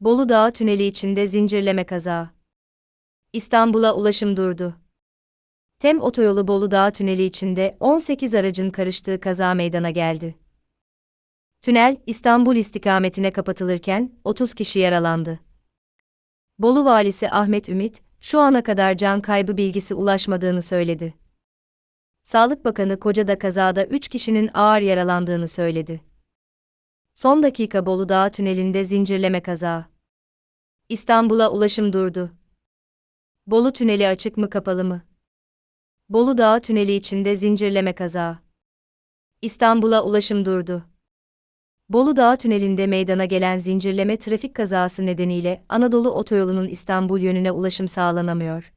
Bolu Dağı tüneli içinde zincirleme kaza. İstanbul'a ulaşım durdu. Tem otoyolu Bolu Dağı tüneli içinde 18 aracın karıştığı kaza meydana geldi. Tünel, İstanbul istikametine kapatılırken 30 kişi yaralandı. Bolu valisi Ahmet Ümit, şu ana kadar can kaybı bilgisi ulaşmadığını söyledi. Sağlık Bakanı Koca kazada 3 kişinin ağır yaralandığını söyledi. Son dakika Bolu Dağı tünelinde zincirleme kaza. İstanbul'a ulaşım durdu. Bolu tüneli açık mı kapalı mı? Bolu Dağı tüneli içinde zincirleme kaza. İstanbul'a ulaşım durdu. Bolu Dağı tünelinde meydana gelen zincirleme trafik kazası nedeniyle Anadolu Otoyolu'nun İstanbul yönüne ulaşım sağlanamıyor.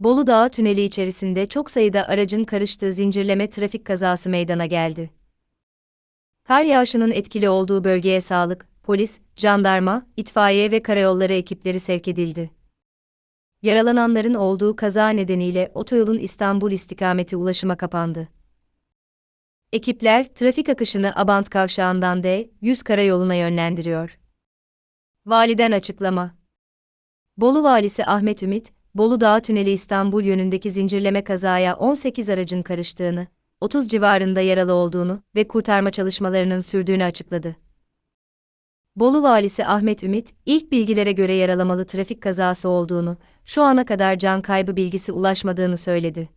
Bolu Dağı tüneli içerisinde çok sayıda aracın karıştığı zincirleme trafik kazası meydana geldi. Kar yağışının etkili olduğu bölgeye sağlık, polis, jandarma, itfaiye ve karayolları ekipleri sevk edildi. Yaralananların olduğu kaza nedeniyle otoyolun İstanbul istikameti ulaşıma kapandı. Ekipler trafik akışını Abant kavşağından D100 karayoluna yönlendiriyor. Validen açıklama. Bolu valisi Ahmet Ümit, Bolu Dağı Tüneli İstanbul yönündeki zincirleme kazaya 18 aracın karıştığını, 30 civarında yaralı olduğunu ve kurtarma çalışmalarının sürdüğünü açıkladı. Bolu valisi Ahmet Ümit, ilk bilgilere göre yaralamalı trafik kazası olduğunu, şu ana kadar can kaybı bilgisi ulaşmadığını söyledi.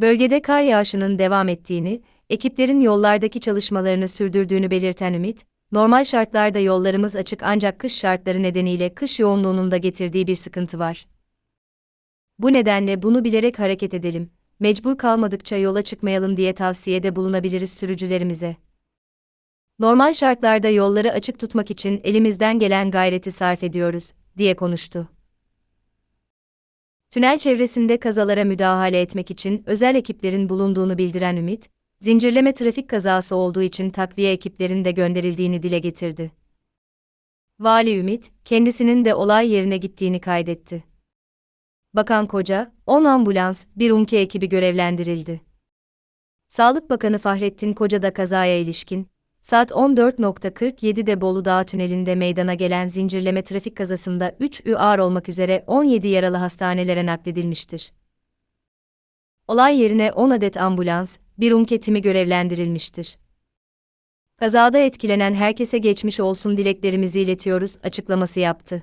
Bölgede kar yağışının devam ettiğini, ekiplerin yollardaki çalışmalarını sürdürdüğünü belirten Ümit, normal şartlarda yollarımız açık ancak kış şartları nedeniyle kış yoğunluğunun da getirdiği bir sıkıntı var. Bu nedenle bunu bilerek hareket edelim, mecbur kalmadıkça yola çıkmayalım diye tavsiyede bulunabiliriz sürücülerimize. Normal şartlarda yolları açık tutmak için elimizden gelen gayreti sarf ediyoruz, diye konuştu. Tünel çevresinde kazalara müdahale etmek için özel ekiplerin bulunduğunu bildiren Ümit, zincirleme trafik kazası olduğu için takviye ekiplerin de gönderildiğini dile getirdi. Vali Ümit, kendisinin de olay yerine gittiğini kaydetti. Bakan Koca, 10 ambulans, bir UMKE ekibi görevlendirildi. Sağlık Bakanı Fahrettin Koca da kazaya ilişkin, saat 14.47'de Bolu Dağı tünelinde meydana gelen zincirleme trafik kazasında 3 ü ağır olmak üzere 17 yaralı hastanelere nakledilmiştir. Olay yerine 10 adet ambulans, bir UMKE timi görevlendirilmiştir. Kazada etkilenen herkese geçmiş olsun dileklerimizi iletiyoruz açıklaması yaptı.